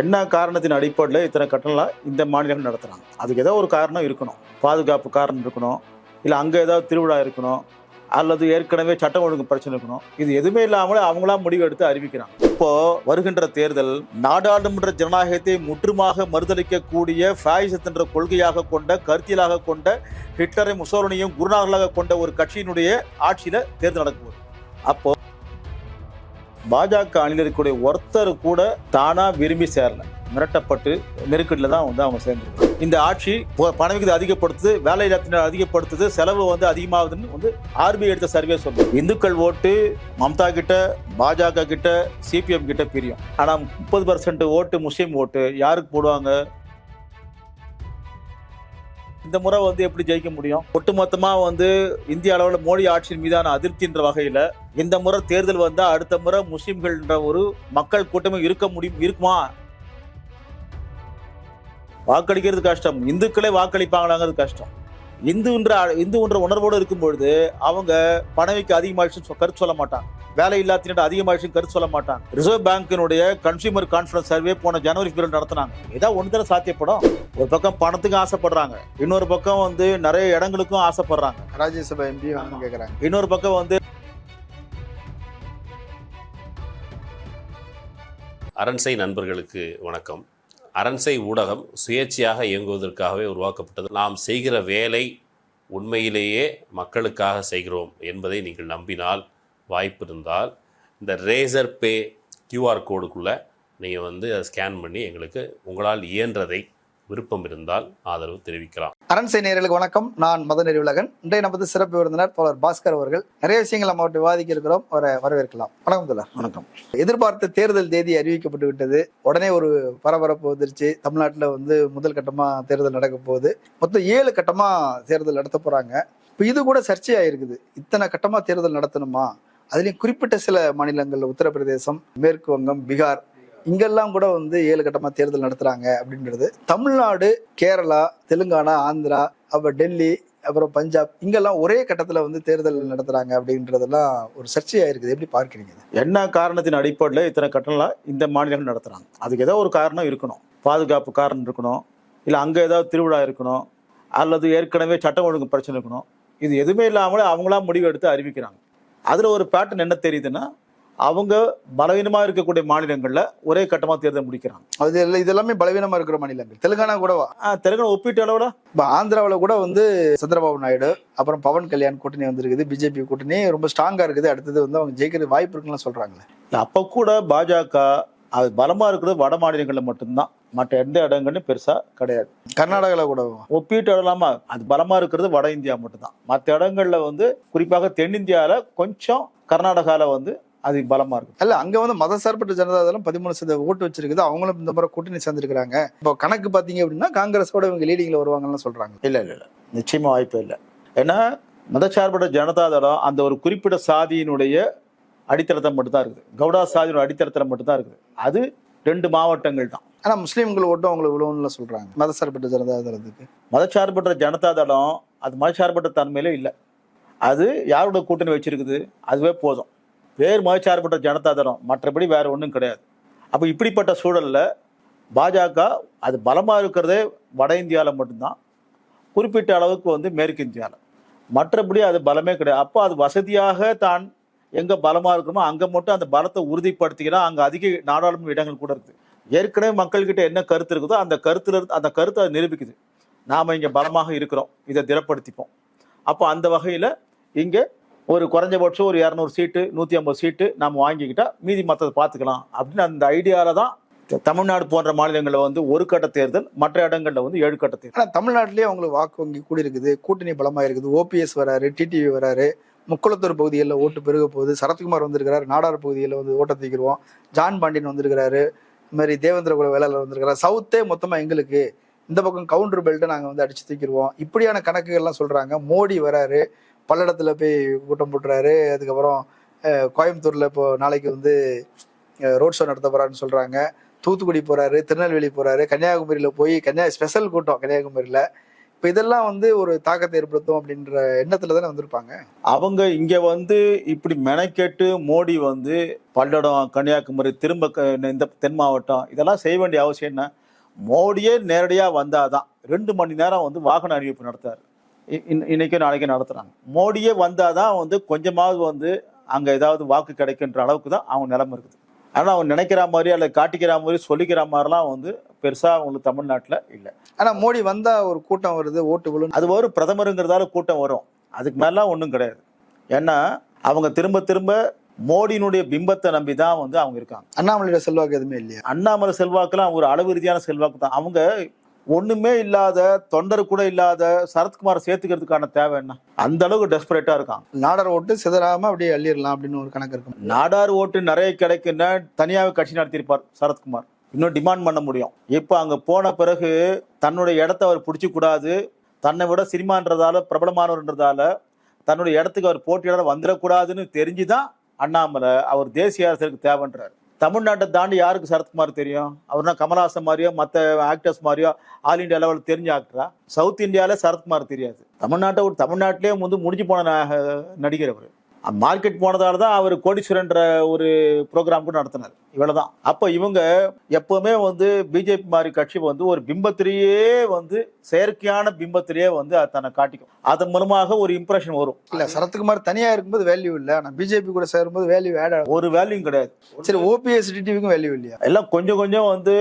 என்ன காரணத்தின் அடிப்படையில் இத்தனை கட்டணம்லாம் இந்த மாநிலங்கள் நடத்துகிறாங்க அதுக்கு ஏதோ ஒரு காரணம் இருக்கணும். பாதுகாப்பு காரணம் இருக்கணும். இல்லை அங்கே ஏதாவது திருவிழா இருக்கணும். அல்லது ஏற்கனவே சட்டம் ஒழுங்கு பிரச்சனை இருக்கணும். இது எதுவுமே இல்லாமலே அவங்களா முடிவு எடுத்து அறிவிக்கிறாங்க. இப்போ வருகின்ற தேர்தல் நாடாளுமன்ற ஜனநாயகத்தை முற்றுமாக மறுதளிக்கக்கூடிய ஃபாயிசத் என்ற கொள்கையாக கொண்ட கருத்தியலாக கொண்ட ஹிட்லரை முசோலனையும் குருநாதர்களாக கொண்ட ஒரு கட்சியினுடைய ஆட்சியில் தேர்தல் நடக்கும் அப்போ பாஜக அணியில் இருக்கக்கூடிய ஒருத்தர் கூட தானா விரும்பி சேரல. மிரட்டப்பட்டு நெருக்கடியில் தான் வந்து அவங்க சேர்ந்துருக்காங்க. இந்த ஆட்சி ப- பணவீக்கத்தை அதிகப்படுத்துது வேலை இல்லாத்தினர் அதிகப்படுத்துது செலவு வந்து அதிகமாகுதுன்னு வந்து ஆர்பிஐ எடுத்த சர்வே சொல்லுது. இந்துக்கள் ஓட்டு மம்தா கிட்ட பாஜக கிட்ட சிபிஎம் கிட்ட பிரியும். ஆனால் முப்பது பர்சன்ட் ஓட்டு முஸ்லீம் ஓட்டு யாருக்கு போடுவாங்க? இந்த முறை வந்து எப்படி ஜெயிக்க முடியும்? ஒட்டுமொத்தமா வந்து இந்திய அளவில் மோடி ஆட்சியின் மீதான அதிருப்தின்ற வகையில இந்த முறை தேர்தல் வந்தா அடுத்த முறை முஸ்லிம்கள்ன்ற ஒரு மக்கள் கூட்டமே இருக்க முடியும் இருக்குமா? வாக்களிக்கிறது கஷ்டம். இந்துக்களே வாக்களிப்பாங்களாங்கிறது கஷ்டம். இந்துன்ற இந்துன்ற உணர்வோடு இருக்கும் பொழுது அவங்க பணவிக்கு அதிகமாகிடுச்சுன்னு கருத்து சொல்ல மாட்டாங்க. வேலை இல்லாத்தினர் அதிகமாகிடுச்சுன்னு கருத்து சொல்ல மாட்டாங்க. ரிசர்வ் பேங்கினுடைய கன்சியூமர் கான்ஃபரன்ஸ் சர்வே போன ஜனவரி பிப்ரவரி நடத்தினாங்க. ஏதாவது ஒன்று தானே சாத்தியப்படும்? ஒரு பக்கம் பணத்துக்கு ஆசைப்படுறாங்க. இன்னொரு பக்கம் வந்து நிறைய இடங்களுக்கும் ஆசைப்படுறாங்க. ராஜ்யசபா எம்பி வேணும்னு கேக்குறாங்க. இன்னொரு பக்கம் வந்து அரண்சை நண்பர்களுக்கு வணக்கம். அரண்சை ஊடகம் சுயேட்சையாக இயங்குவதற்காகவே உருவாக்கப்பட்டது. நாம் செய்கிற வேலை உண்மையிலேயே மக்களுக்காக செய்கிறோம் என்பதை நீங்கள் நம்பினால் வாய்ப்பு இருந்தால் இந்த ரேசர் பே கியூஆர் கோடுக்குள்ளே நீங்கள் வந்து அதை ஸ்கேன் பண்ணி எங்களுக்கு உங்களால் இயன்றதை விருப்பம் இருந்தால் ஆதரவு தெரிவிக்கலாம். அரண்சை நேயர்களுக்கு வணக்கம். நான் மத நெறிவுலகன் இன்றைய நமது சிறப்பு விருந்தினர் தோழர் பாஸ்கர் அவர்கள் நிறைய விஷயங்கள் நம்ம அவர்கிட்ட விவாதிக்க இருக்கிறோம் அவரை வரவேற்கலாம். வணக்கம் தோழர். வணக்கம். எதிர்பார்த்த தேர்தல் தேதி அறிவிக்கப்பட்டு விட்டது. உடனே ஒரு பரபரப்பு வந்துருச்சு. தமிழ்நாட்டில் வந்து முதல் கட்டமா தேர்தல் நடக்க போகுது. மொத்தம் ஏழு கட்டமா தேர்தல் நடத்த போறாங்க. இப்போ இது கூட சர்ச்சையாயிருக்குது. இத்தனை கட்டமா தேர்தல் நடத்தணுமா? அதுலேயும் குறிப்பிட்ட சில மாநிலங்களில் உத்தரப்பிரதேசம் மேற்கு வங்கம் பீகார் இங்கெல்லாம் கூட வந்து ஏழு கட்டமாக தேர்தல் நடத்துகிறாங்க அப்படின்றது. தமிழ்நாடு கேரளா தெலுங்கானா ஆந்திரா அப்புறம் டெல்லி அப்புறம் பஞ்சாப் இங்கெல்லாம் ஒரே கட்டத்தில் வந்து தேர்தல் நடத்துகிறாங்க அப்படின்றதெல்லாம் ஒரு சர்ச்சையா இருக்குது எப்படி பார்க்குறீங்க என்ன காரணத்தின் அடிப்படையில் இத்தனை கட்டணம்லாம் இந்த மாநிலங்கள் நடத்துகிறாங்க அதுக்கு ஏதோ ஒரு காரணம் இருக்கணும். பாதுகாப்பு காரணம் இருக்கணும். இல்லை அங்கே ஏதாவது திருவிழா இருக்கணும். அல்லது ஏற்கனவே சட்டம் ஒழுங்கு பிரச்சனை இருக்கணும். இது எதுவுமே இல்லாமல் அவங்களாம் முடிவு எடுத்து அறிவிக்கிறாங்க. அதில் ஒரு பேட்டர்ன் என்ன தெரியுதுன்னா அவங்க பலவீனமாக இருக்கக்கூடிய மாநிலங்களில் ஒரே கட்டமாக தேர்தல் முடிக்கிறாங்க. அது எல்லாம் இதெல்லாமே பலவீனமா இருக்கிற மாநிலங்கள். தெலுங்கானா கூடவா? தெலுங்கானா ஒப்பீட்டு அளவில் இப்போ ஆந்திராவில் கூட வந்து சந்திரபாபு நாயுடு அப்புறம் பவன் கல்யாண் கூட்டணி வந்திருக்குது பிஜேபி கூட்டணி. ரொம்ப ஸ்ட்ராங்கா இருக்குது. அடுத்தது வந்து அவங்க ஜெயிக்கிற வாய்ப்பு இருக்குன்னு சொல்றாங்களே. அப்போ கூட பாஜக அது பலமாக இருக்கிறது வட மாநிலங்களில் மட்டும்தான். மற்ற எந்த இடங்கள்லையும் பெருசாக கிடையாது. கர்நாடகாவில் கூட. ஒப்பீட்டு இடலாமா? அது பலமா இருக்கிறது வட இந்தியா மட்டும்தான். மற்ற இடங்கள்ல வந்து குறிப்பாக தென்னிந்தியால கொஞ்சம் கர்நாடகால வந்து அது பலமா இருக்கு. அல்ல அங்க வந்து மதசார்பற்ற ஜனதாதளம் பதிமூணு சதவீத ஓட்டு வச்சிருக்குது. அவங்களும் இந்த முறை கூட்டணி சேர்ந்திருக்கிறாங்க. இப்போ கணக்கு பாத்தீங்க அப்படின்னா காங்கிரஸோட இவங்க லீடிங்ல வருவாங்கன்னு சொல்றாங்க. இல்ல இல்ல இல்ல. நிச்சயமா வாய்ப்பே இல்லை. ஏன்னா மதச்சார்பற்ற ஜனதாதளம் அந்த ஒரு குறிப்பிட்ட சாதியினுடைய அடித்தளத்தை மட்டும்தான் இருக்குது. கவுடா சாதியினுடைய அடித்தளத்தில் மட்டும்தான் இருக்குது. அது ரெண்டு மாவட்டங்கள் தான். ஆனா முஸ்லீம்கள் ஓட்டும் அவங்களுக்கு விழுவுன்னு சொல்றாங்க. மதசார்பற்ற ஜனதாதளத்துக்கு. மதச்சார்பற்ற ஜனதாதளம் அது மதச்சார்பற்ற தன்மையிலே இல்லை. அது யாரோட கூட்டணி வச்சிருக்குது? அதுவே போதும். வேறு மதச்சார்பற்ற ஜனதாதளம் மற்றபடி வேற ஒன்றும் கிடையாது. அப்போ இப்படிப்பட்ட சூழல்ல பாஜக அது பலமாக இருக்கிறதே வட இந்தியாவில் மட்டும்தான். குறிப்பிட்ட அளவுக்கு வந்து மேற்கு இந்தியாவில் மற்றபடி அது பலமே கிடையாது. அப்போ அது வசதியாக தான் எங்கே பலமாக இருக்கணுமோ அங்கே மட்டும் அந்த பலத்தை உறுதிப்படுத்திக்கிறா அங்கே அதிக நாடாளுமன்ற இடங்கள் கூட இருக்குது ஏற்கனவே மக்கள்கிட்ட என்ன கருத்து இருக்குதோ அந்த கருத்துல இருந்து அந்த கருத்தை அது நிரூபிக்குது. நாம் இங்கே பலமாக இருக்கிறோம். இதை திடப்படுத்திப்போம். அப்போ அந்த வகையில் இங்கே ஒரு குறைஞ்சபட்சம் ஒரு இரநூறு சீட்டு நூற்றி ஐம்பது சீட்டு நம்ம வாங்கிக்கிட்டா மீதி மற்றதை பார்த்துக்கலாம். அப்படின்னு அந்த ஐடியாவில் தான் தமிழ்நாடு போன்ற மாநிலங்களில் வந்து ஒரு கட்ட தேர்தல் மற்ற இடங்களில் வந்து ஏழு கட்ட தேர்தல். ஆனா தமிழ்நாட்டிலேயே அவங்களுக்கு வாக்கு வங்கி கூடி இருக்குது கூட்டணி பலமாக இருக்குது ஓபிஎஸ் வராரு டிடிவி வராரு. முக்குளத்தூர் பகுதிகளில் ஓட்டு பெருக போகுது. சரத்குமார் வந்திருக்கிறாரு. நாடார் பகுதியில் வந்து ஓட்டை தூக்கிடுவோம். ஜான் பாண்டியன் வந்திருக்கிறாரு. இது மாதிரி தேவேந்திர குல வேளாளர் வந்திருக்கிறார். சவுத்தே மொத்தமாக எங்களுக்கு இந்த பக்கம் கவுண்டர் பெல்ட்டை நாங்கள் வந்து அடிச்சு தூக்கிடுவோம். இப்படியான கணக்குகள்லாம் சொல்கிறாங்க மோடி வராரு. பல்லடத்துல போய் கூட்டம் போட்டுறாரு. அதுக்கப்புறம் கோயம்புத்தூரில் இப்போ நாளைக்கு வந்து ரோட் ஷோ நடத்த போகிறான்னு சொல்கிறாங்க தூத்துக்குடி போகிறாரு திருநெல்வேலி போகிறாரு கன்னியாகுமரியில் போய் கன்னியா ஸ்பெஷல் கூட்டம் கன்னியாகுமரியில். இப்போ இதெல்லாம் வந்து ஒரு தாக்கத்தை ஏற்படுத்தும் அப்படின்ற எண்ணத்துல தானே வந்திருப்பாங்க? அவங்க இங்க வந்து இப்படி மெனக்கெட்டு மோடி வந்து பல்லடம் கன்னியாகுமரி திரும்ப க- இந்த தென் மாவட்டம் இதெல்லாம் செய்ய வேண்டிய அவசியம் என்ன? மோடியே நேரடியா வந்தாதான் ரெண்டு மணி நேரம் வந்து வாகன அறிவிப்பு நடத்தாரு இ- இன்- இன்னைக்கு நாளைக்கு நடத்துறாங்க. மோடியே வந்தாதான் வந்து கொஞ்சமாவது வந்து அங்க ஏதாவது வாக்கு கிடைக்குன்ற அளவுக்கு தான் அவங்க நிலைமை இருக்குது. ஆனா அவங்க நினைக்கிற மாதிரி அல்ல காட்டிக்கிற மாதிரி சொல்லிக்கிற மாதிரிலாம் வந்து பெருசா அவங்களுக்கு தமிழ்நாட்டுல இல்லை. ஆனா மோடி வந்தா ஒரு கூட்டம் வருது ஓட்டு விழும் அது ஒரு பிரதமருங்கிறதால கூட்டம் வரும். அதுக்கு மேலாம் ஒன்றும் கிடையாது. ஏன்னா அவங்க திரும்ப திரும்ப மோடியினுடைய பிம்பத்தை நம்பி தான் வந்து அவங்க இருக்காங்க. அண்ணாமலையோட செல்வாக்கு எதுவுமே இல்லையா? அண்ணாமலை செல்வாக்குலாம் ஒரு அளவு ரீதியான செல்வாக்கு தான் அவங்க ஒண்ணுமே இல்லாத தொண்டர் கூட இல்லாத சரத்குமார் சேர்த்துக்கிறதுக்கான தேவை என்ன? அந்த அளவுக்கு டெஸ்பரேட்டா இருக்காங்க நாடர் ஓட்டு சிதறாம அப்படியே அள்ளிடலாம் அப்படின்னு ஒரு கணக்கு இருக்கும் நாடார் ஓட்டு நிறைய கிடைக்குன்னா தனியாவே கட்சி நடத்தியிருப்பார் சரத்குமார். இன்னும் டிமாண்ட் பண்ண முடியும். இப்போ அங்க போன பிறகு தன்னுடைய இடத்த அவர் பிடிச்சி கூடாது தன்னை விட சினிமான்றதால பிரபலமானவர்ன்றதால தன்னுடைய இடத்துக்கு அவர் போட்டியாளர் வந்துடக்கூடாதுன்னு தெரிஞ்சுதான் அண்ணாமலை அவர் தேசிய அரசியலுக்கு தேவைன்றார். தமிழ்நாட்டை தாண்டி யாருக்கு சரத்குமார் தெரியும்? அவர்னா கமல்ஹாசன் மாதிரியோ மற்ற ஆக்டர்ஸ் மாதிரியோ ஆல் இந்தியா லெவலில் தெரிஞ்ச ஆக்டரா சவுத் இந்தியாவில் சரத்குமார் தெரியாது. தமிழ்நாட்டை ஒரு தமிழ்நாட்டிலே வந்து முடிஞ்சு போன நடிகர் அவர் மார்க்கெட் போனதால தான் அவர் கோடீஸ்வரன்ற ஒரு ப்ரோக்ராம் கூட நடத்தினார். இவ்வளவுதான் அப்போ இவங்க எப்பவுமே வந்து பிஜேபி மாதிரி கட்சி வந்து ஒரு பிம்பத்திலேயே வந்து செயற்கையான பிம்பத்திலேயே வந்து தன்னை காட்டிக்கும். அதன் மூலமாக ஒரு இம்ப்ரெஷன் வரும். இல்ல சரத்குமார் தனியா இருக்கும்போது வேல்யூ இல்ல. ஆனா பிஜேபி கூட சேரும்போது வேல்யூ ஆட் ஒரு வேல்யூம் கிடையாது. சரி ஓபிஎஸ் டிடிவிக்கும் வேல்யூ இல்லையா? எல்லாம் கொஞ்சம் கொஞ்சம் வந்து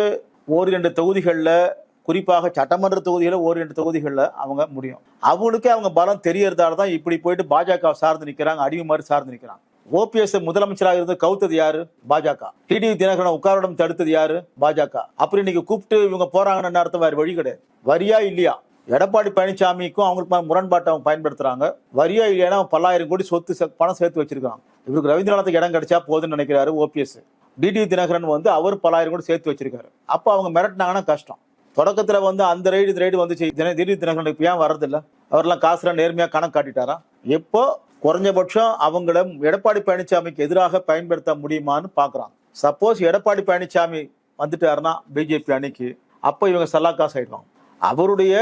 ஒரு ரெண்டு தொகுதிகளில் குறிப்பாக சட்டமன்ற தொகுதியில் ஒரு ரெண்டு தொகுதிகளில் அவங்க முடியும். அவங்களுக்கே அவங்க பலம் தெரியறதால தான் இப்படி போயிட்டு பாஜக சார்ந்து நிற்கிறாங்க அடிமை மாதிரி சார்ந்து நிற்கிறாங்க ஓபிஎஸ் முதலமைச்சராக இருந்து கவுத்தது யாரு? பாஜக. டிடிவி தினகரன் உட்காரிடம் தடுத்தது யாரு? பாஜக. அப்புறம் இன்னைக்கு கூப்பிட்டு இவங்க போறாங்கன்னு அர்த்தம் வேறு வழி கிடையாது. வரியா இல்லையா? எடப்பாடி பழனிசாமிக்கும் அவங்களுக்கு முரண்பாட்டை அவங்க பயன்படுத்துறாங்க. வரியா இல்லையா பல்லாயிரம் கோடி சொத்து சே- பணம் சேர்த்து வச்சிருக்காங்க இவருக்கு ரவீந்திரநாத்துக்கு இடம் கிடைச்சா போதுன்னு நினைக்கிறாரு ஓபிஎஸ். டிடிவி தினகரன் வந்து அவர் பல்லாயிரம் கோடி சேர்த்து வச்சிருக்காரு. அப்போ அவங்க மிரட்டினாங்கன்னா கஷ்டம். தொடக்கத்துல வந்து அந்த ரைடு இந்த ரைடு வந்துச்சு. தின- திடீர் இப்போ ஏன் வர்றதில்ல? அவர்லாம் காசுல நேர்மையா கணக்கு காட்டிட்டாரா? இப்போ குறைஞ்சபட்சம் அவங்கள எடப்பாடி பழனிசாமிக்கு எதிராக பயன்படுத்த முடியுமான்னு பாக்குறாங்க. சப்போஸ் எடப்பாடி பழனிசாமி வந்துட்டாருன்னா பிஜேபி அணிக்கு அப்போ இவங்க சல்லாக்காசு ஆயிடுவாங்க அவருடைய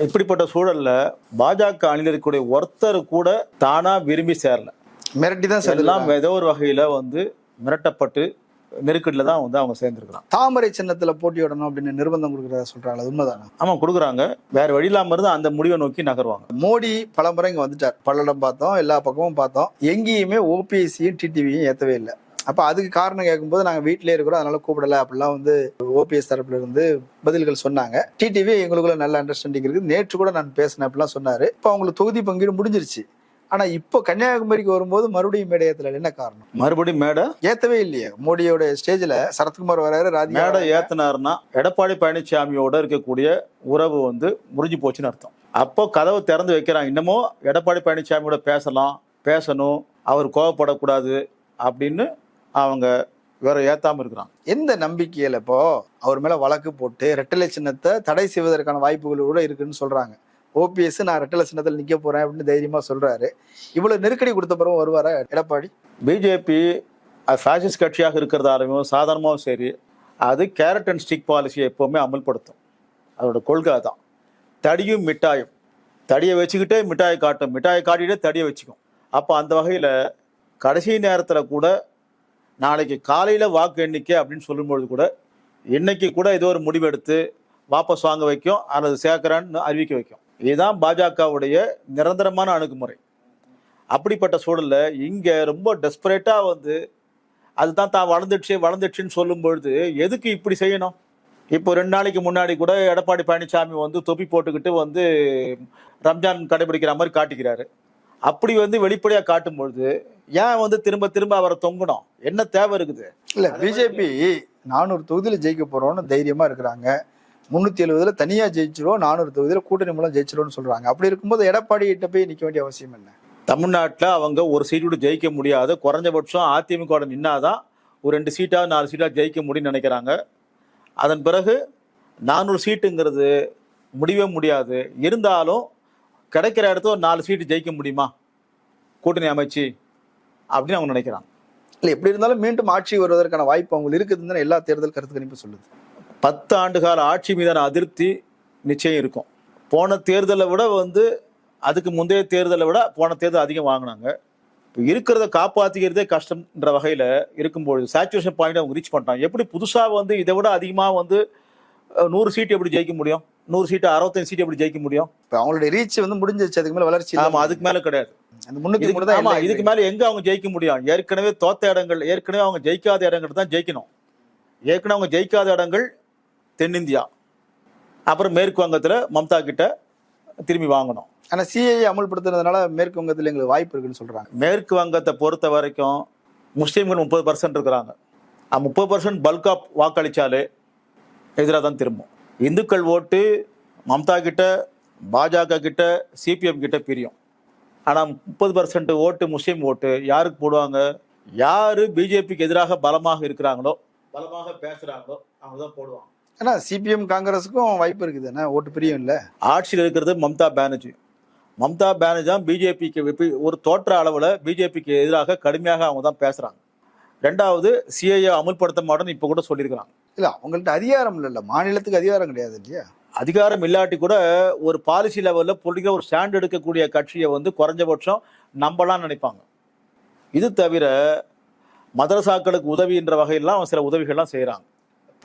இப்படிப்பட்ட சூழல்ல பாஜக அணியில் இருக்கக்கூடிய ஒருத்தர் கூட தானா விரும்பி சேரல. மிரட்டி தான் எல்லாம் ஏதோ ஒரு வகையில வந்து மிரட்டப்பட்டு நெருக்கடியில் தான் வந்து அவங்க சேர்ந்துருக்கிறாங்க தாமரை சின்னத்துல போட்டியிடணும் அப்படின்னு நிர்பந்தம் கொடுக்கறதா சொல்றாங்க. அது உண்மைதானே? ஆமா கொடுக்குறாங்க. வேற வழி இல்லாம இருந்து அந்த முடிவை நோக்கி நகருவாங்க. மோடி பல முறை இங்க வந்துட்டார். பல்லடம் பார்த்தோம் எல்லா பக்கமும் பார்த்தோம். எங்கேயுமே ஓபிஎஸ்சியும் டிடிவியும் ஏத்தவே இல்லை. அப்ப அதுக்கு காரணம் கேட்கும்போது நாங்க வீட்டிலே இருக்கிறோம் அதனால கூப்பிடல. அப்படிலாம் வந்து ஓபிஎஸ் தரப்புல இருந்து பதில்கள் சொன்னாங்க. டிடிவி எங்களுக்குள்ள நல்ல அண்டர்ஸ்டாண்டிங் இருக்கு நேற்று கூட நான் பேசினேன் அப்படிலாம் சொன்னாரு. இப்போ அவங்களுக்கு தொகுதி பங்கீடு முடிஞ்சிருச்சு. ஆனா இப்போ கன்னியாகுமரிக்கு வரும்போது மறுபடியும் மேடையத்துல என்ன காரணம்? மறுபடியும் மேடை? ஏத்தவே இல்லையே. மோடியோட ஸ்டேஜ்ல சரத்குமார் வராரு ராதிகா மேடை. ஏத்துனாருன்னா எடப்பாடி பழனிசாமியோட இருக்கக்கூடிய உறவு வந்து முறிஞ்சு போச்சுன்னு அர்த்தம். அப்போ கதவு திறந்து வைக்கிறாங்க. இன்னமும் எடப்பாடி பழனிசாமியோட பேசலாம் பேசணும் அவர் கோவப்படக்கூடாது அப்படின்னு அவங்க வேற ஏத்தாம இருக்கிறாங்க. எந்த நம்பிக்கையில இப்போ அவர் மேல வழக்கு போட்டு ரெட்டலை சின்னத்தை தடை செய்வதற்கான வாய்ப்புகள் கூட இருக்குன்னு சொல்றாங்க. ஓபிஎஸ் நான் ரெட்டல சின்னத்தில் நிற்க போறேன் அப்படின்னு தைரியமா சொல்றாரு. இவ்வளவு நெருக்கடி கொடுத்த பிறகு வருவாரா எடப்பாடி? பிஜேபி ஃபேஷிஸ்ட் கட்சியாக இருக்கிறதாலையும் சாதாரணமாகவும் சரி அது கேரட் அண்ட் ஸ்டிக் பாலிசியை எப்போவுமே அமல்படுத்தும். அதோட கொள்கை தான் தடியும் மிட்டாயும். தடியை வச்சுக்கிட்டே மிட்டாயை காட்டும். மிட்டாயை காட்டிகிட்டே தடியை வச்சுக்கும். அப்போ அந்த வகையில் கடைசி நேரத்தில் கூட நாளைக்கு காலையில் வாக்கு எண்ணிக்கை அப்படின்னு சொல்லும்பொழுது கூட இன்னைக்கு கூட ஏதோ ஒரு முடிவெடுத்து வாபஸ் வாங்க வைக்கும் அல்லது சேர்க்குறான்னு அறிவிக்க வைக்கும். இதுதான் பாஜகவுடைய நிரந்தரமான அணுகுமுறை. அப்படிப்பட்ட சூழல்ல இங்கே ரொம்ப டெஸ்பரேட்டாக வந்து அதுதான் தான் வளர்ந்துடுச்சு வளர்ந்துடுச்சுன்னு சொல்லும் பொழுது எதுக்கு இப்படி செய்யணும்? இப்போ ரெண்டு நாளைக்கு முன்னாடி கூட எடப்பாடி பழனிசாமி வந்து தொப்பி போட்டுக்கிட்டு வந்து ரம்ஜான் கடைபிடிக்கிற மாதிரி காட்டிக்கிறாரு. அப்படி வந்து வெளிப்படையா காட்டும் பொழுது ஏன் வந்து திரும்ப திரும்ப அவரை தொங்கணும்? என்ன தேவை இருக்குது? இல்ல பிஜேபி நானூறு தொகுதியில் ஜெயிக்க போறோம்னு தைரியமா இருக்கிறாங்க. முன்னூத்தி எழுபதுல தனியா ஜெயிச்சிருவோம் நானூறு தொகுதியில கூட்டணி மூலம் ஜெயிச்சிருவோம்னு சொல்றாங்க. அப்படி இருக்கும்போது எடப்பாடி கிட்ட போய் நிக்க வேண்டிய அவசியம் என்ன? தமிழ்நாட்டில் அவங்க ஒரு சீட்டு கூட ஜெயிக்க முடியாது. குறைஞ்சபட்சம் அதிமுக நின்னாதான் ஒரு ரெண்டு சீட்டா நாலு சீட்டா ஜெயிக்க முடியும்னு நினைக்கிறாங்க. அதன் பிறகு நானூறு சீட்டுங்கிறது முடியவே முடியாது. இருந்தாலும் கிடைக்கிற இடத்துல ஒரு நாலு சீட்டு ஜெயிக்க முடியுமா? கூட்டணி அமைச்சு அப்படின்னு அவங்க நினைக்கிறாங்க. இல்ல எப்படி இருந்தாலும் மீண்டும் ஆட்சி வருவதற்கான வாய்ப்பு அவங்களுக்கு இருக்குதுன்னு தானே எல்லா தேர்தல் கருத்து கணிப்பு சொல்லுது. பத்து ஆண்டு கால ஆட்சி மீதான அதிருப்தி நிச்சயம் இருக்கும். போன தேர்தலை விட வந்து அதுக்கு முந்தைய தேர்தலை விட போன தேர்தல் அதிகம் வாங்கினாங்க. இப்போ இருக்கிறத காப்பாற்றிக்கிறதே கஷ்டம்ன்ற வகையில் இருக்கும்பொழுது சேச்சுரேஷன் பாயிண்ட் அவங்க ரீச் பண்ணிட்டாங்க. எப்படி புதுசாக வந்து இதை விட அதிகமாக வந்து நூறு சீட் எப்படி ஜெயிக்க முடியும்? நூறு சீட்டு அறுபத்தஞ்சு சீட் எப்படி ஜெயிக்க முடியும்? இப்ப அவங்களுடைய ரீச் வந்து முடிஞ்சிருச்சு. அதுக்கு மேல வளர்ச்சி இல்ல. ஆமா அதுக்கு மேல கிடையாது. அந்த முன்னுக்கு இதுக்கு மூணு தான் ஆமா எல்லை. இதுக்கு மேல எங்க அவங்க ஜெயிக்க முடியும்? ஏற்கனவே தோத்த இடங்கள் ஏற்கனவே அவங்க ஜெயிக்காத இடங்கள் தான் ஜெயிக்கணும். ஏற்கனவே அவங்க ஜெயிக்காத இடங்கள் தென்னிந்தியா. அப்புறம் மேற்கு வங்கத்துல மம்தா கிட்ட திரும்பி வாங்கணும். ஆனா சிஐ அமல்படுத்துறதுனால மேற்கு வங்கத்துல எங்களுக்கு வாய்ப்பு இருக்குன்னு சொல்றாங்க. மேற்கு வங்கத்தை பொறுத்த வரைக்கும் முஸ்லீம்கள் முப்பது பர்சன்ட் இருக்கிறாங்க. முப்பது பர்சன்ட் பல்கா வாக்களிச்சாலே எதிராக தான் திரும்பும். இந்துக்கள் ஓட்டு மம்தா கிட்ட பாஜக கிட்ட சிபிஎம் கிட்ட பிரியும். ஆனால் முப்பது பர்சன்ட் ஓட்டு முஸ்லீம் ஓட்டு. யாருக்கு போடுவாங்க? யாரு பிஜேபிக்கு எதிராக பலமாக இருக்கிறாங்களோ பலமாக பேசுறாங்களோ அவங்க தான் போடுவாங்க. ஏன்னா சிபிஎம் காங்கிரஸுக்கும் வாய்ப்பு இருக்குது. என்ன ஓட்டு பிரியும் இல்ல. ஆட்சியில் இருக்கிறது மம்தா பானர்ஜி. மம்தா பானர்ஜி தான் பிஜேபிக்கு ஒரு தோற்ற அளவில் பிஜேபிக்கு எதிராக கடுமையாக அவங்க தான் பேசுறாங்க. ரெண்டாவது சிஐஏ அமுல்படுத்த மாட்டேன்னு இப்போ கூட சொல்லியிருக்கிறாங்க. இல்ல அவங்கள்ட்ட அதிகாரம் இல்ல மாநிலத்துக்கு அதிகாரம் கிடையாது இல்லையா? அதிகாரம் இல்லாட்டி கூட ஒரு பாலிசி லெவலில் பொலிட்டிக்கல் ஒரு ஸ்டாண்ட் எடுக்கக்கூடிய கட்சியை வந்து குறைஞ்சபட்சம் நம்பலாம் நினைப்பாங்க. இது தவிர மதரசாக்களுக்கு உதவின்ற வகையெல்லாம் அவங்க சில உதவிகள்லாம் செய்கிறாங்க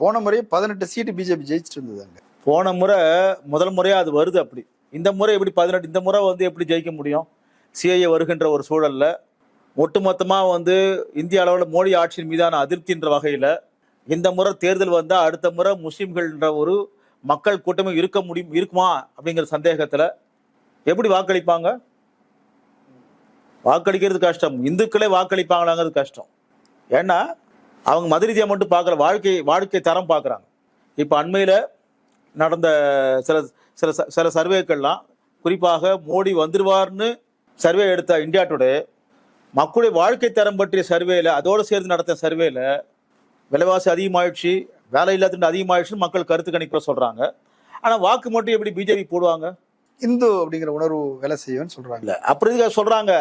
போன முறை பதினெட்டு சீட்டு பிஜேபி ஜெயிச்சிட்டு இருந்தது போன முறை முதல் முறையாக அது வருது அப்படி. இந்த முறை எப்படி பதினெட்டு இந்த முறை வந்து எப்படி ஜெயிக்க முடியும்? சிஐஏ வருகின்ற ஒரு சூழலில் ஒட்டுமொத்தமாக வந்து இந்திய அளவில் மோடி ஆட்சியின் மீதான அதிருப்தின்ற வகையில் இந்த முறை தேர்தல் வந்தால் அடுத்த முறை முஸ்லீம்கள்ன்ற ஒரு மக்கள் கூட்டமே இருக்க முடியும் இருக்குமா அப்படிங்கிற சந்தேகத்தில் எப்படி வாக்களிப்பாங்க? வாக்களிக்கிறது கஷ்டம். இந்துக்களே வாக்களிப்பாங்களாங்கிறது கஷ்டம். ஏன்னா அவங்க மத ரீதியாக மட்டும் பார்க்குற வாழ்க்கை வாழ்க்கை தரம் பார்க்குறாங்க. இப்போ அண்மையில் நடந்த சில சில சில சர்வேக்கள்லாம் குறிப்பாக மோடி வந்துருவார்னு சர்வே எடுத்த இந்தியா டுடே மக்களுடைய வாழ்க்கை தரம் பற்றிய சர்வேல அதோடு சேர்ந்து நடத்த சர்வேல விலைவாசி அதிகமாயிடுச்சு வேலை இல்லாத அதிகமாயிடுச்சுன்னு மக்கள் கருத்து கணிப்புல சொல்றாங்க. ஆனா வாக்கு மட்டும் எப்படி பிஜேபி போடுவாங்க? இந்து அப்படிங்கிற உணர்வு வேலை செய்யும்னு சொல்றாங்க. இல்ல அப்படி சொல்றாங்க.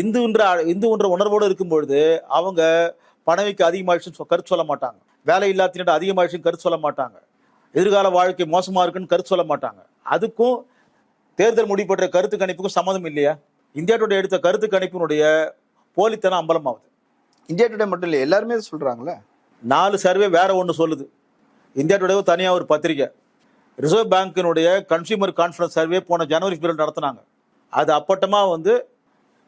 இந்துன்ற இந்துன்ற உணர்வோடு இருக்கும் பொழுது அவங்க பணவிக்கு அதிகமாயிடுச்சுன்னு சொ- கருத்து சொல்ல மாட்டாங்க. வேலை இல்லாத்தின அதிகமாயிடுச்சுன்னு கருத்து சொல்ல மாட்டாங்க. எதிர்கால வாழ்க்கை மோசமா இருக்குன்னு கருத்து சொல்ல மாட்டாங்க. அதுக்கும் தேர்தல் முடிவு பற்றிய கருத்து கணிப்புக்கும் சம்மதம் இல்லையா? இந்தியா டுடே எடுத்த கருத்து கணிப்பினுடைய போலித்தனம் அம்பலமாகுது. இந்தியா டுடே மட்டும் இல்ல எல்லாருமே சொல்றாங்கல்ல நாலு சர்வே வேற ஒன்று சொல்லுது. இந்தியா டுடே தனியாக ஒரு பத்திரிக்கை. ரிசர்வ் பேங்கினுடைய கன்சியூமர் கான்ஃபரன்ஸ் சர்வே போன ஜனவரி பிப்ரவரி நடத்தினாங்க. அது அப்பட்டமாக வந்து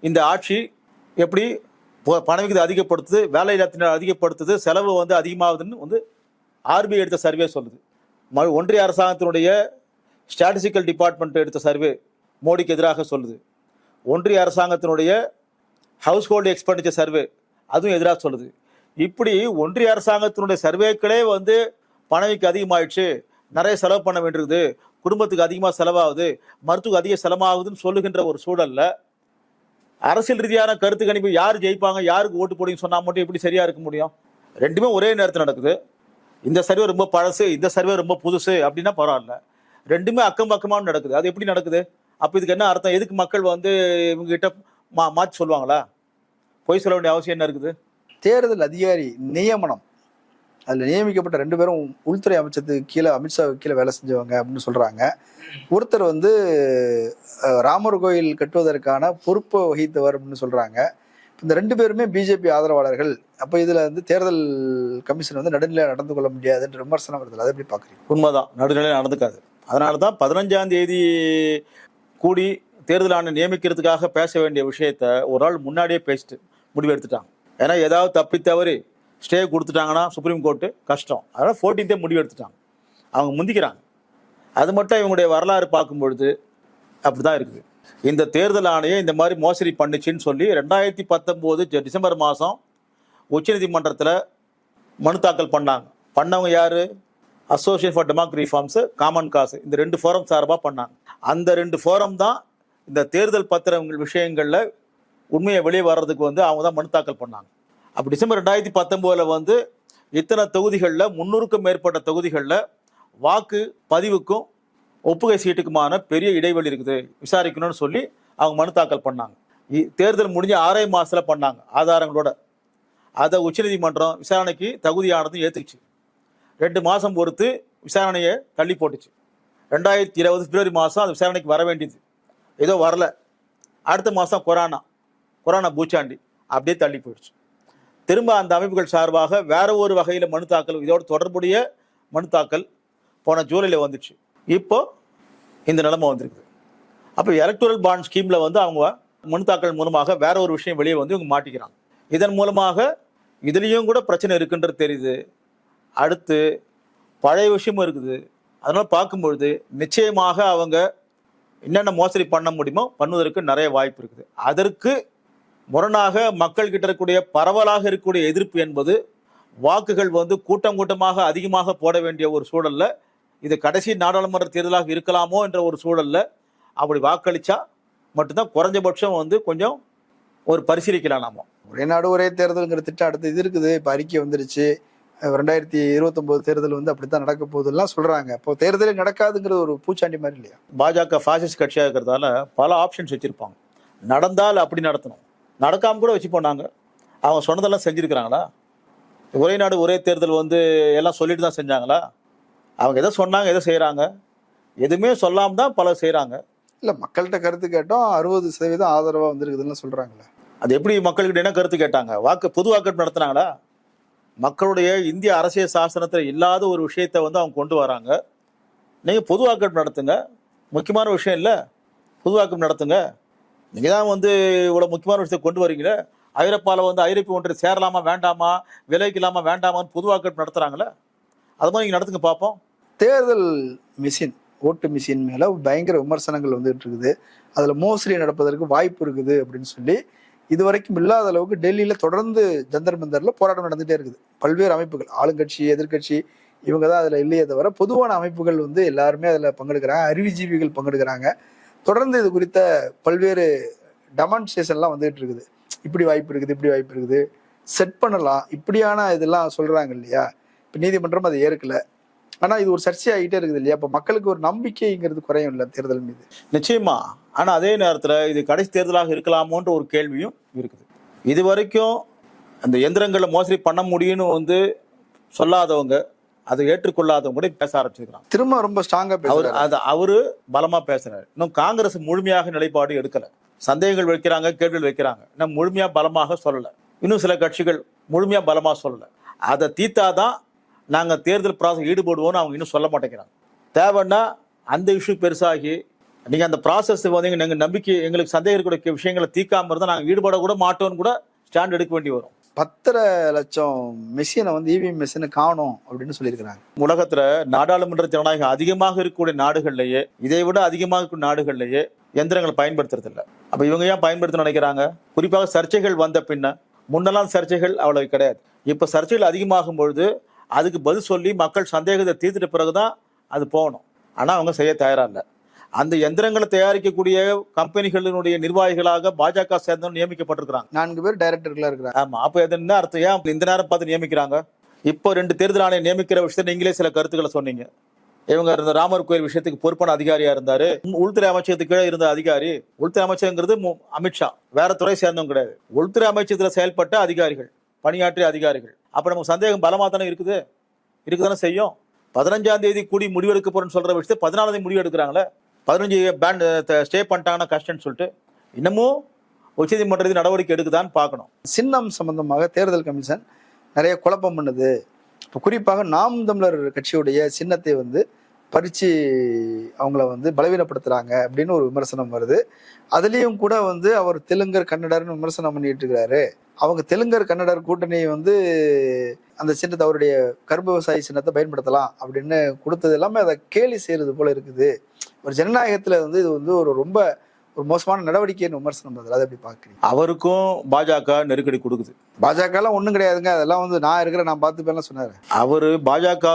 இந்த ஆட்சி எப்படி ப- பணவீக்கத்தை அதிகப்படுத்துது வேலை இல்லாத்தினர் அதிகப்படுத்துது செலவு வந்து அதிகமாகுதுன்னு வந்து ஆர்பிஐ எடுத்த சர்வே சொல்லுது. ம- ஒன்றிய அரசாங்கத்தினுடைய ஸ்டாட்டிஸ்டிக்கல் டிபார்ட்மெண்ட் எடுத்த சர்வே மோடிக்கு எதிராக சொல்லுது. ஒன்றிய அரசாங்கத்தினுடைய ஹவுஸ் ஹோல்டு எக்ஸ்பெண்டிச்சர் சர்வே அதுவும் எதிராக சொல்லுது. இப்படி ஒன்றிய அரசாங்கத்தினுடைய சர்வேக்களே வந்து பணவிக்கு அதிகமாயிடுச்சு நிறைய செலவு பண்ண வேண்டியிருக்குது குடும்பத்துக்கு அதிகமாக செலவாகுது மருத்துவ அதிக செலவாகுதுன்னு சொல்லுகின்ற ஒரு சூழல்ல அரசியல் ரீதியான கருத்து கணிப்பு யார் ஜெயிப்பாங்க யாருக்கு ஓட்டு போடுங்க சொன்னால் மட்டும் எப்படி சரியா இருக்க முடியும்? ரெண்டுமே ஒரே நேரத்தில் நடக்குது. இந்த சர்வே ரொம்ப பழசு இந்த சர்வே ரொம்ப புதுசு அப்படின்னா பரவாயில்ல. ரெண்டுமே அக்கம் பக்கமாக நடக்குது. அது எப்படி நடக்குது? அப்போ இதுக்கு என்ன அர்த்தம்? எதுக்கு மக்கள் வந்து இவங்க கிட்ட மா மாற்றி சொல்லுவாங்களா? பொய் சொல்ல வேண்டிய அவசியம் என்ன இருக்குது? தேர்தல் அதிகாரி நியமனம். அதில் நியமிக்கப்பட்ட ரெண்டு பேரும் உள்துறை அமைச்சத்துக்கு கீழே அமித்ஷாவுக்கு கீழே வேலை செஞ்சவங்க அப்படின்னு சொல்கிறாங்க ஒருத்தர் வந்து ராமர் கோயில் கட்டுவதற்கான பொறுப்பை வகித்தவர் அப்படின்னு சொல்கிறாங்க இந்த ரெண்டு பேருமே பிஜேபி ஆதரவாளர்கள். அப்போ இதில் வந்து தேர்தல் கமிஷன் வந்து நடுநிலை நடந்து கொள்ள முடியாதுன்ற விமர்சனம் வருது. அதை எப்படி பார்க்குறீங்க உண்மைதான். நடுநிலை நடந்துக்காது. அதனால தான் பதினஞ்சாம் தேதி கூடி தேர்தல் ஆணை நியமிக்கிறதுக்காக பேச வேண்டிய விஷயத்த ஒரு நாள் முன்னாடியே பேசிட்டு முடிவு எடுத்துட்டாங்க ஏன்னா ஏதாவது தப்பி தவறி ஸ்டே கொடுத்துட்டாங்கன்னா சுப்ரீம் கோர்ட்டு கஷ்டம். அதனால் ஃபோர்டீன்த்தே முடிவு எடுத்துட்டாங்க. அவங்க முந்திக்கிறாங்க. அது மட்டும் இவங்களுடைய வரலாறு பார்க்கும்பொழுது அப்படி தான் இருக்குது. இந்த தேர்தல் ஆணையம் இந்த மாதிரி மோசடி பண்ணுச்சுன்னு சொல்லி ரெண்டாயிரத்தி பத்தொம்போது டிசம்பர் மாதம் உச்சநீதிமன்றத்தில் மனு தாக்கல் பண்ணாங்க. பண்ணவங்க யார்? Association for Democracy Reforms Common Cause இந்த ரெண்டு ஃபோரம் சார்பாக பண்ணாங்க. அந்த ரெண்டு ஃபோரம் தான் இந்த தேர்தல் பத்திரங்கள் விஷயங்களில் உண்மையை வெளியே வர்றதுக்கு வந்து அவங்க தான் மனு தாக்கல் பண்ணாங்க. அப்போ டிசம்பர் ரெண்டாயிரத்தி பத்தொம்போதில் வந்து இத்தனை தொகுதிகளில் முன்னூறுக்கும் மேற்பட்ட தொகுதிகளில் வாக்கு பதிவுக்கும் ஒப்புகை சீட்டுக்குமான பெரிய இடைவெளி இருக்குது. விசாரிக்கணும்னு சொல்லி அவங்க மனு தாக்கல் பண்ணாங்க. இ- தேர்தல் முடிஞ்ச ஆறே மாசத்துல பண்ணாங்க ஆதாரங்களோட. அதை உச்சநீதிமன்றம் விசாரணைக்கு தகுதியானது ஏத்துக்குச்சு. ரெண்டு மாசம் பொறுத்து விசாரணையை தள்ளி போட்டுச்சு. ரெண்டாயிரத்தி இருபது பிப்ரவரி மாதம் அது விசாரணைக்கு வர வேண்டியது. ஏதோ வரல. அடுத்த மாதம் கொரோனா கொரோனா பூச்சாண்டி அப்படியே தள்ளி போயிடுச்சு. திரும்ப அந்த அமைப்புகள் சார்பாக வேற ஒரு வகையில் மனு தாக்கல் இதோடு தொடர்புடைய மனு தாக்கல் போன ஜூலையில் வந்துச்சு. இப்போ இந்த நிலைமை வந்திருக்கு அப்போ எலக்ட்ரல் பாண்ட் ஸ்கீமில் வந்து அவங்க மனு தாக்கல் மூலமாக வேற ஒரு விஷயம் வெளியே வந்து இவங்க மாட்டிக்கிறாங்க. இதன் மூலமாக இதுலேயும் கூட பிரச்சனை இருக்குன்றது தெரியுது. அடுத்து பழைய விஷயமும் இருக்குது. அதனால் பார்க்கும்பொழுது நிச்சயமாக அவங்க என்னென்ன மோசடி பண்ண முடியுமோ பண்ணுவதற்கு நிறைய வாய்ப்பு இருக்குது. அதற்கு முரணாக மக்கள் கிட்ட இருக்கக்கூடிய பரவலாக இருக்கக்கூடிய எதிர்ப்பு என்பது வாக்குகள் வந்து கூட்டம் கூட்டமாக அதிகமாக போட வேண்டிய ஒரு சூழல்ல இது கடைசி நாடாளுமன்ற தேர்தலாக இருக்கலாமோ என்ற ஒரு சூழல்ல அப்படி வாக்களிச்சா மட்டும்தான் குறைஞ்சபட்சம் வந்து கொஞ்சம் ஒரு பரிசீலிக்கலாம் நாம ஒரே நாடு ஒரே தேர்தலுங்கிற திட்டம் அடுத்து இது இருக்குது இப்போ அறிக்கை வந்துருச்சு. ரெண்டாயிரத்தி இருபத்தொம்போது தேர்தல் வந்து அப்படித்தான் நடக்க போகுதுலாம் சொல்றாங்க. இப்போ தேர்தலே நடக்காதுங்கிறது ஒரு பூச்சாண்டி மாதிரி இல்லையா? பாஜக பாசிஸ்ட் கட்சியாக இருக்கிறதால பல ஆப்ஷன்ஸ் வச்சிருப்பாங்க. நடந்தால் அப்படி நடத்தணும். நடக்காம கூட வச்சு போனாங்க. அவங்க சொன்னதெல்லாம் செஞ்சிருக்கிறாங்களா? ஒரே நாடு ஒரே தேர்தல் வந்து எல்லாம் சொல்லிட்டு தான் செஞ்சாங்களா? அவங்க எதை சொன்னாங்க எதை செய்கிறாங்க எதுவுமே சொல்லாம தான் பலர் செய்கிறாங்க இல்ல மக்கள்கிட்ட கருத்து கேட்டோம் அறுபது சதவீதம் ஆதரவா வந்திருக்குதுன்னு சொல்றாங்களே. அது எப்படி மக்கள்கிட்ட என்ன கருத்து கேட்டாங்க? வாக்கு பொது வாக்கெடுப்பு நடத்துனாங்களா? மக்களுடைய இந்திய அரசியல் சாசனத்தில் இல்லாத ஒரு விஷயத்தை வந்து அவங்க கொண்டு வராங்க. நீங்கள் பொது வாக்கெடுப்பு நடத்துங்க. முக்கியமான விஷயம் இல்லை. பொது வாக்கெடுப்பு நடத்துங்க. நீங்கள் தான் வந்து இவ்வளோ முக்கியமான விஷயத்தை கொண்டு வரீங்களே? ஐரோப்பாவில் வந்து ஐரோப்பிய ஒன்றிய சேரலாமா வேண்டாமா விலைக்கலாமா வேண்டாமான்னு பொது வாக்கெடுப்பு நடத்துகிறாங்களே அது மாதிரி நீங்கள் நடத்துங்க பார்ப்போம் தேர்தல் மிஷின் ஓட்டு மிஷின் மேலே பயங்கர விமர்சனங்கள் வந்துட்டு இருக்குது. அதில் மோசடி நடப்பதற்கு வாய்ப்பு இருக்குது அப்படின்னு சொல்லி இது வரைக்கும் இல்லாத அளவுக்கு டெல்லியில் தொடர்ந்து ஜந்தர் மந்தரில் போராட்டம் நடந்துகிட்டே இருக்குது. பல்வேறு அமைப்புகள் ஆளுங்கட்சி எதிர்க்கட்சி இவங்க தான் அதில் இல்லையே தவிர பொதுவான அமைப்புகள் வந்து எல்லாருமே அதில் பங்கெடுக்கிறாங்க அறிவுஜீவிகள் பங்கெடுக்கிறாங்க. தொடர்ந்து இது குறித்த பல்வேறு டெமான்ஸ்ட்ரேஷன்லாம் வந்துகிட்டு இருக்குது. இப்படி வாய்ப்பு இருக்குது இப்படி வாய்ப்பு இருக்குது. செட் பண்ணலாம். இப்படியான இதெல்லாம் சொல்கிறாங்க இல்லையா? இப்போ நீதிமன்றம் அதை ஏற்கல. ஆனால் இது ஒரு சர்ச்சையாகிட்டே இருக்குது இல்லையா? இப்போ மக்களுக்கு ஒரு நம்பிக்கைங்கிறது குறையும் இல்லை தேர்தல் மீது. நிச்சயமா. ஆனால் அதே நேரத்தில் இது கடைசி தேர்தலாக இருக்கலாமோன்ற ஒரு கேள்வியும் இருக்குது. இது வரைக்கும் அந்த எந்திரங்களை மோசடி பண்ண முடியும்னு வந்து சொல்லாதவங்க அதை ஏற்றுக்கொள்ளாதவங்க கூட பேச ஆரம்பிச்சிருக்கிறாங்க திரும்ப ரொம்ப ஸ்ட்ராங்கா அவர் அது அவரு பலமா பேசுறாரு. இன்னும் காங்கிரஸ் முழுமையாக நிலைப்பாடு எடுக்கல. சந்தேகங்கள் வைக்கிறாங்க கேள்விகள் வைக்கிறாங்க. இன்னும் முழுமையா பலமாக சொல்லல. இன்னும் சில கட்சிகள் முழுமையா பலமா சொல்லல. அதை தீத்தாதான் நாங்க தேர்தல் ப்ராசஸ் ஈடுபடுவோம்னு அவங்க இன்னும் சொல்ல மாட்டேங்கிறாங்க. தேவைன்னா அந்த இஷ்யூ பெருசாகி நீங்க அந்த ப்ராசஸ் வந்து எங்க நம்பிக்கை எங்களுக்கு சந்தேகம் இருக்கக்கூடிய விஷயங்களை தீக்காம இருந்தா நாங்க ஈடுபட கூட மாட்டோம்னு கூட ஸ்டாண்ட் எடுக்க வேண்டி வரும். பத்தரை லட்சம் மெஷினை வந்து இவிஎம் மெஷினை காணும் அப்படின்னு சொல்லியிருக்கிறாங்க. உலகத்துல நாடாளுமன்ற ஜனநாயகம் அதிகமாக இருக்கக்கூடிய நாடுகள்லயே இதை விட அதிகமாக இருக்கக்கூடிய நாடுகள்லயே எந்திரங்களை பயன்படுத்துறது இல்லை அப்ப இவங்க ஏன் பயன்படுத்த நினைக்கிறாங்க? குறிப்பாக சர்ச்சைகள் வந்த பின்ன முன்னெல்லாம் சர்ச்சைகள் அவ்வளவு கிடையாது. இப்ப சர்ச்சைகள் அதிகமாகும் பொழுது அதுக்கு பதில் சொல்லி மக்கள் சந்தேகத்தை தீர்த்துட்ட பிறகுதான் அது போகணும். ஆனா அவங்க செய்ய தயாரா இல்லை. அந்த எந்திரங்களை தயாரிக்கக்கூடிய கம்பெனிகளினுடைய நிர்வாகிகளாக பாஜக சேர்ந்தவங்க நியமிக்கப்பட்டிருக்கிறாங்க நான்கு பேர் டைரக்டர்களா இருக்கிறாங்க. ஆமா அப்ப இது என்ன அர்த்தம்? ஏன் இந்த நேரம் பார்த்து நியமிக்கிறாங்க? இப்போ ரெண்டு தேர்தல் ஆணையம் நியமிக்கிற விஷயத்தை நீங்களே சில கருத்துக்களை சொன்னீங்க. இவங்க இருந்த ராமர் கோயில் விஷயத்துக்கு பொறுப்பான அதிகாரியா இருந்தாரு. உள்துறை அமைச்சகத்துக்கு கீழே இருந்த அதிகாரி. உள்துறை அமைச்சகங்கிறது அமித்ஷா. வேற துறை சேர்ந்தவங்க கிடையாது. உள்துறை அமைச்சகத்துல செயல்பட்ட அதிகாரிகள் பணியாற்றிய அதிகாரிகள். அப்ப நமக்கு சந்தேகம் பலமா தானே இருக்குது? இருக்குதானே செய்யும்? பதினஞ்சாம் தேதி கூடி முடிவெடுக்க போறேன்னு சொல்ற விஷயத்தை பதினாலாம் தேதி முடிவு எடுக்கிறாங்களே பதினஞ்சு பேண்ட் ஸ்டே பண்ணிட்டாங்கன்னா கஷ்டம்னு சொல்லிட்டு இன்னமும் உச்சநீதிமன்றத்தில் நடவடிக்கை எடுக்குதான்னு பார்க்கணும். சின்னம் சம்பந்தமாக தேர்தல் கமிஷன் நிறைய குழப்பம் பண்ணுது. இப்போ குறிப்பாக நாம் தமிழர் கட்சியுடைய சின்னத்தை வந்து பறித்து அவங்கள வந்து பலவீனப்படுத்துகிறாங்க அப்படின்னு ஒரு விமர்சனம் வருது. அதுலேயும் கூட வந்து அவர் தெலுங்கர் கன்னடர்னு விமர்சனம் பண்ணிட்டு இருக்கிறாரு. அவங்க தெலுங்கர் கன்னடர் கூட்டணி வந்து அந்த சின்னத்தை அவருடைய கரும்பு விவசாயி சின்னத்தை பயன்படுத்தலாம் அப்படின்னு கொடுத்தது எல்லாமே அதை கேலி செய்யறது போல இருக்குது. ஒரு ஜனநாயகத்துல வந்து இது வந்து ஒரு ரொம்ப ஒரு மோசமான நடவடிக்கைன்னு விமர்சனம் வருது அதை எப்படி பாக்குறீங்க அவருக்கும் பாஜக நெருக்கடி கொடுக்குது. பாஜக எல்லாம் ஒண்ணும் கிடையாதுங்க. அதெல்லாம் வந்து நான் இருக்கிறேன் நான் பார்த்துப்பேன் சொன்னாரு. அவரு பாஜக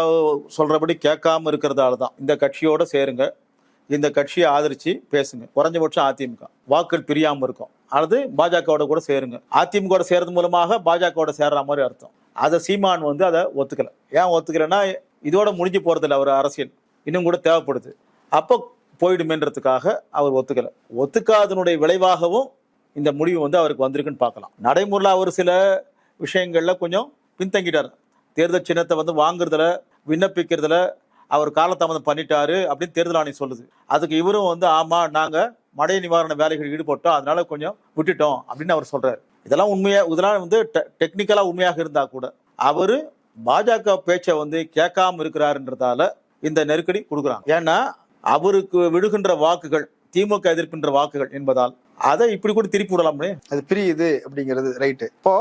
சொல்றபடி கேட்காம இருக்கிறதால தான். இந்த கட்சியோட சேருங்க. இந்த கட்சியை ஆதரிச்சு பேசுங்க. குறைஞ்சபட்சம் அதிமுக. வாக்குகள் பிரியாமல் இருக்கும். அல்லது பாஜகவோட கூட சேருங்க. அதிமுக சேர்றது மூலமாக பாஜகவோட சேர்ற மாதிரி அர்த்தம். அதை சீமான் வந்து அதை ஒத்துக்கல. ஏன் ஒத்துக்கலைன்னா இதோட முடிஞ்சு போறதில்ல அவர் அரசியல். இன்னும் கூட தேவைப்படுது. அப்போ போயிடுமேன்றதுக்காக அவர் ஒத்துக்கல. ஒத்துக்காதனுடைய விளைவாகவும் இந்த முடிவு வந்து அவருக்கு வந்திருக்குன்னு பார்க்கலாம். நடைமுறையில் அவர் சில விஷயங்கள்ல கொஞ்சம் பின்தங்கிட்டார். தேர்தல் சின்னத்தை வந்து வாங்குறதுல விண்ணப்பிக்கிறதுல அவர் காலதாமதம் பண்ணிட்டாரு அப்படின்னு தேர்தல் ஆணையம் சொல்லுது. அதுக்கு இவரும் வந்து ஆமா நாங்க மழை நிவாரண வேலைகள் ஈடுபட்டோம் அதனால கொஞ்சம் விட்டுட்டோம் அப்படின்னு அவர் சொல்றாரு. இதெல்லாம் உண்மையா இதெல்லாம் வந்து டெக்னிக்கலா உண்மையாக இருந்தா கூட அவரு பாஜக பேச்சை வந்து கேட்காம இருக்கிறாருன்றதால இந்த நெருக்கடி கொடுக்குறாங்க. ஏன்னா அவருக்கு விடுகின்ற வாக்குகள் திமுக எதிர்க்கின்ற வாக்குகள் என்பதால் அதை இப்படி கூட திருப்பி விடலாம்னு அது பிரியுது அப்படிங்கிறது ரைட்டு இப்போ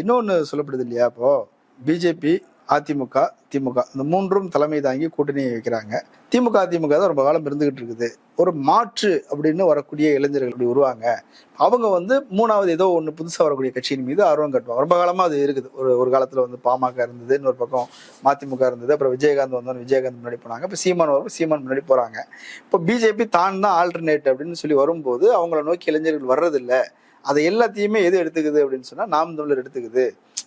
இன்னொன்று இன்னொன்னு சொல்லப்படுது இல்லையா? இப்போ பிஜேபி அதிமுக திமுக. இந்த மூன்றும் தலைமை தாங்கி கூட்டணி வைக்கிறாங்க. திமுக அதிமுக தான் ரொம்ப காலம் இருந்துகிட்டு இருக்குது. ஒரு மாற்று அப்படின்னு வரக்கூடிய இளைஞர்கள் இப்படி வருவாங்க அவங்க வந்து மூணாவது ஏதோ ஒன்று புதுசாக வரக்கூடிய கட்சியின் மீது ஆர்வம் கட்டுவாங்க. ரொம்ப காலமாக அது இருக்குது. ஒரு ஒரு காலத்தில் வந்து பாமக இருந்தது இன்னொரு பக்கம் மதிமுக இருந்தது அப்புறம் விஜயகாந்த் வந்தோன்னு விஜயகாந்த் முன்னாடி போனாங்க. இப்போ சீமான் வரும் சீமான் முன்னாடி போகிறாங்க இப்போ பிஜேபி தான் தான் ஆல்டர்னேட் அப்படின்னு சொல்லி வரும்போது அவங்கள நோக்கி இளைஞர்கள் வர்றதில்லை. அதை எல்லாத்தையுமே எது எடுத்துக்குது அப்படின்னு சொன்னால் நாம் தமிழர் எடுத்துக்குது.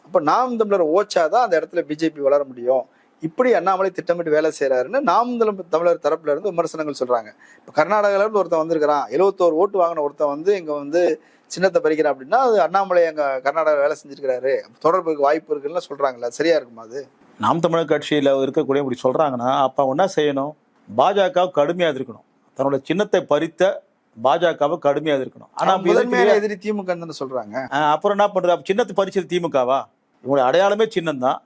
அப்ப நாம் தமிழர் ஓச்சாதான் அந்த இடத்துல பிஜேபி வளர முடியும். இப்படி அண்ணாமலை திட்டமிட்டு வேலை செய்யறாருன்னு நாம் தமிழ் தமிழர் தரப்புல இருந்து விமர்சனங்கள் சொல்றாங்க. இப்ப கர்நாடகால இருந்து ஒருத்தன் வந்திருக்கிறான். எழுபத்தோரு ஓட்டு வாங்கின ஒருத்தன் வந்து இங்க வந்து சின்னத்தை பறிக்கிறான் அப்படின்னா அது அண்ணாமலை அங்க கர்நாடகா வேலை செஞ்சிருக்கிறாரு. தொடர்புக்கு வாய்ப்பு இருக்குன்னு சொல்றாங்கல்ல. சரியா இருக்குமா அது? நாம் தமிழர் கட்சியில் இருக்கக்கூடிய இப்படி சொல்றாங்கன்னா அப்போ என்ன செய்யணும்? பாஜக கடுமையாக எதிர்க்கணும். தன்னோட சின்னத்தை பறித்த பாஜகவை கடுமையாக எதிர்க்கணும். ஆனா அப்ப முதன்மையான. எதிரி திமுக சொல்றாங்க. அப்புறம் என்ன பண்றது? அப்ப சின்னத்தை பறிச்சது திமுகவா? இவங்களுடைய அடையாளமே சின்னம் தான்